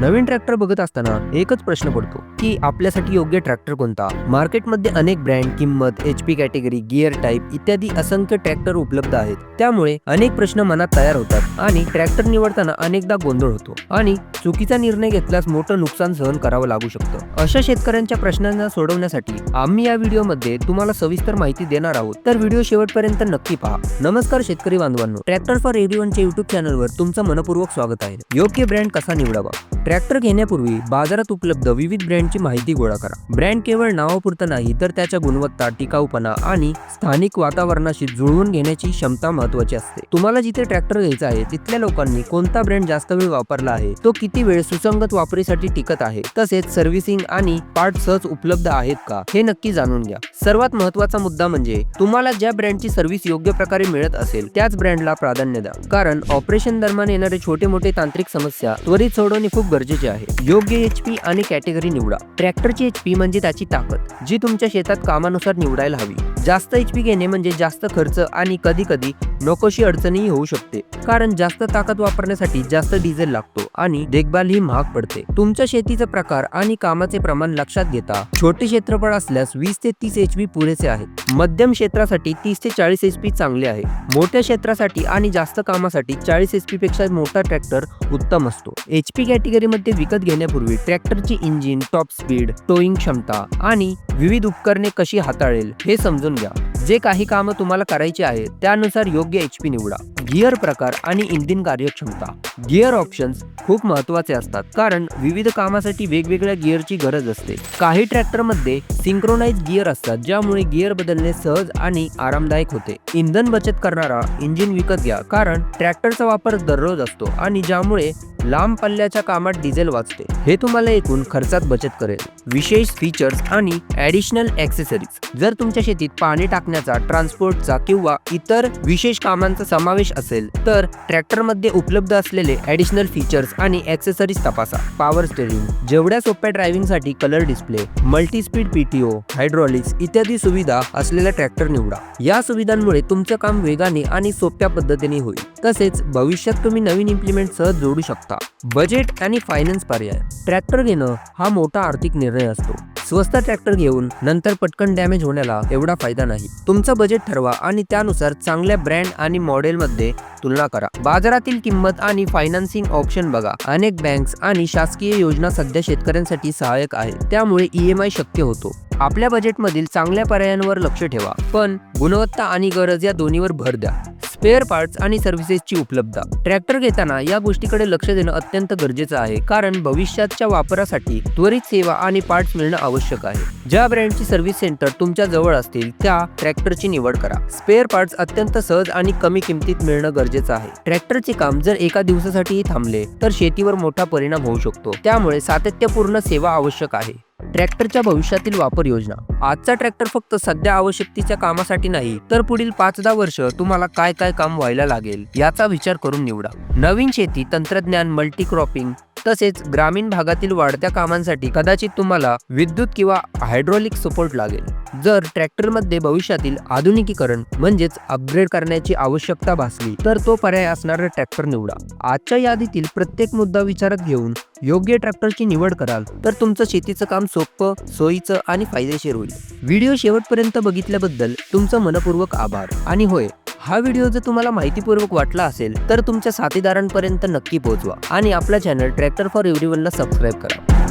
नवीन tractor बघत असताना एकच प्रश्न पडतो की आपल्यासाठी योग्य ट्रॅक्टर कोणता? मार्केटमध्ये अनेक ब्रँड किंमत H P category gear type इत्यादी असंख्य ट्रॅक्टर उपलब्ध आहेत. त्यामुळे अनेक प्रश्न मनात तयार होतात आणि ट्रॅक्टर निवडताना अनेकदा गोंधळ होतो आणि चुकीचा निर्णय घेतल्यास मोठं नुकसान सहन करावं लागू शकतं. अशा शेतकऱ्यांच्या प्रश्नांना सोडवण्यासाठी आम्ही या व्हिडिओमध्ये तुम्हाला सविस्तर माहिती देणार आहोत. तर व्हिडिओ शेवटपर्यंत नक्की पहा. नमस्कार शेतकरी बांधवांनो. ट्रॅक्टर फॉर एव्हरीवनच्या युट्यूब चॅनलवर तुमचं मनपूर्वक स्वागत आहे. योग्य ब्रँड कसा निवडावा? ट्रॅक्टर घेण्यापूर्वी बाजारात उपलब्ध विविध ब्रँडची माहिती गोळा करा. ब्रँड केवळ नावापुरतं नाही तर त्याच्या गुणवत्ता टिकाऊपणा आणि स्थानिक वातावरणाशी जुळवून घेण्याची क्षमता महत्वाची असते. तुम्हाला जिथे ट्रॅक्टर घ्यायचा आहे तिथल्या लोकांनी कोणता ब्रँड जास्त वेळ वापरला आहे तो किती वेळ सुसंगत वापरीसाठी टिकत आहे तसेच सर्व्हिसिंग आणि पार्ट सहज उपलब्ध आहेत का हे नक्की जाणून घ्या. सर्वात महत्त्वाचा मुद्दा म्हणजे तुम्हाला ज्या ब्रँडची सर्व्हिस योग्य प्रकारे मिळत असेल त्याच ब्रँडला प्राधान्य द्या. कारण ऑपरेशन दरम्यान येणारे छोटे मोठे तांत्रिक समस्या त्वरित सोडवणे खूप गरजेचे आहे. योग्य एच पी आणि कॅटेगरी निवडा. ट्रॅक्टरची एच पी म्हणजे त्याची ताकद जी तुमच्या शेतात कामानुसार निवडायला हवी. जास्त एच पी घेणे म्हणजे जास्त खर्च आणि कधी कधी नकोशी अडचणही होऊ शकते. कारण जास्त ताकद वापरण्यासाठी जास्त डिझेल लागतो आणि देखभाल ही महाग पडते. तुमच्या शेतीचा प्रकार आणि कामाचे प्रमाण लक्षात घेता. छोटे क्षेत्रफळ असल्यास वीस ते तीस एच पी पुरेसे आहेत. मध्यम क्षेत्रासाठी तीस ते चाळीस एच पी चांगले आहे. मोठ्या क्षेत्रासाठी आणि जास्त कामासाठी चाळीस एच पी पेक्षा मोठा ट्रॅक्टर उत्तम असतो. एच पी कॅटेगरीमध्ये विकत घेण्यापूर्वी ट्रॅक्टरची इंजिन टॉप स्पीड टोईंग क्षमता आणि विविध उपकरणे कशी हाताळेल हे समजून घ्या. जे काही कामं तुम्हाला करायची आहेत त्यानुसार योग्य एच पी निवडा. गिअर प्रकार आणि इंजिन कार्यक्षमता. गिअर ऑप्शन्स खूप महत्त्वाचे असतात कारण विविध कामासाठी वेगवेगळ्या गिअरची गरज असते. काही ट्रॅक्टरमध्ये सिंक्रोनाइज गिअर असतात ज्यामुळे गिअर बदलणे सहज आणि आरामदायक होते. इंधन बचत करणारा इंजिन विकत घ्या कारण ट्रॅक्टरचा वापर दररोज असतो आणि ज्यामुळे लांब पल्ल्याच्या कामात डिझेल वाचते. हे तुम्हाला एकूण खर्चात बचत करेल. विशेष फीचर्स आणि ॲडिशनल ॲक्सेसरीज. जर तुमच्या शेतीत पाणी टाकण्याचा ट्रान्सपोर्टचा किंवा इतर विशेष कामांचा समावेश असेल तर ट्रॅक्टरमध्ये उपलब्ध असलेले ॲडिशनल फीचर्स आणि ॲक्सेसरीज तपासा. पॉवर स्टेरिंग जेवढ्या सोप्या ड्रायव्हिंगसाठी colour display multi speed PTO hydraulics इत्यादी सुविधा असलेला ट्रॅक्टर निवडा. या सुविधांमुळे तुमचं काम वेगाने आणि सोप्या पद्धतीने होईल. तसेच भविष्यात तुम्ही नवीन इम्प्लिमेंट सहज जोडू शकता. बजेट आणि फायनान्स पर्याय. ट्रॅक्टर घेणं हा मोठा आर्थिक निर्णय असतो. स्वस्त ट्रॅक्टर घेऊन नंतर पटकन डॅमेज होण्याला एवढा फायदा नाही. तुमचं बजेट ठरवा आणि त्यानुसार चांगल्या ब्रँड आणि मॉडेलमध्ये तुलना करा. बाजारातील किंमत आणि फायनान्सिंग ऑप्शन बघा. अनेक बँक्स आणि शासकीय योजना सध्या शेतकऱ्यांसाठी सहाय्यक आहे त्यामुळे ई एम आय शक्य होतो. आपल्या बजेटमधील चांगल्या पर्यायांवर लक्ष ठेवा. पण गुणवत्ता आणि गरज या दोन्हीवर भर द्या. स्पेअर पार्ट्स आणि सर्व्हिसेसची उपलब्धता. ट्रॅक्टर घेताना या गोष्टीकडे लक्ष देणं अत्यंत गरजेचं आहे कारण भविष्याच्या वापरासाठी त्वरित सेवा आणि पार्ट्स मिळणं आवश्यक आहे. ज्या ब्रँडची सर्व्हिस सेंटर तुमच्या जवळ असतील त्या ट्रॅक्टरची निवड करा. स्पेअर पार्ट्स अत्यंत सहज आणि कमी किमतीत मिळणं गरजेचं आहे. ट्रॅक्टरचे काम जर एका दिवसासाठीही थांबले तर शेतीवर मोठा परिणाम होऊ शकतो. त्यामुळे सातत्यपूर्ण सेवा आवश्यक आहे. ट्रॅक्टरच्या भविष्यातील वापर योजना. आजचा ट्रॅक्टर फक्त सध्या आवश्यकतेच्या कामासाठी नाही तर पुढील पाच दहा वर्ष तुम्हाला काय काय काम व्हायला लागेल याचा विचार करून निवडा. नवीन शेती तंत्रज्ञान मल्टी क्रॉपिंग तसेच ग्रामीण भागातील वाढत्या कामांसाठी कदाचित तुम्हाला विद्युत किंवा हायड्रॉलिक सपोर्ट लागेल. जर ट्रॅक्टरमध्ये भविष्यातील आधुनिकीकरण म्हणजेच अपग्रेड करण्याची आवश्यकता भासली तर तो पर्याय असणारा ट्रॅक्टर निवडा. आजच्या यादीतील प्रत्येक मुद्दा विचारात घेऊन योग्य ट्रॅक्टरची निवड कराल तर तुमचं शेतीचं काम सोपं सोयीचं आणि फायदेशीर होईल. व्हिडिओ शेवटपर्यंत बघितल्याबद्दल तुमचं मनपूर्वक आभार. आणि होय हा व्हिडिओ जर तुम्हाला माहितीपूर्वक वाटला असेल तर तुमच्या साथीदारांपर्यंत नक्की पोहोचवा आणि आपला चॅनल ट्रॅक्टर फॉर एव्हरीवनला सबस्क्राईब करा.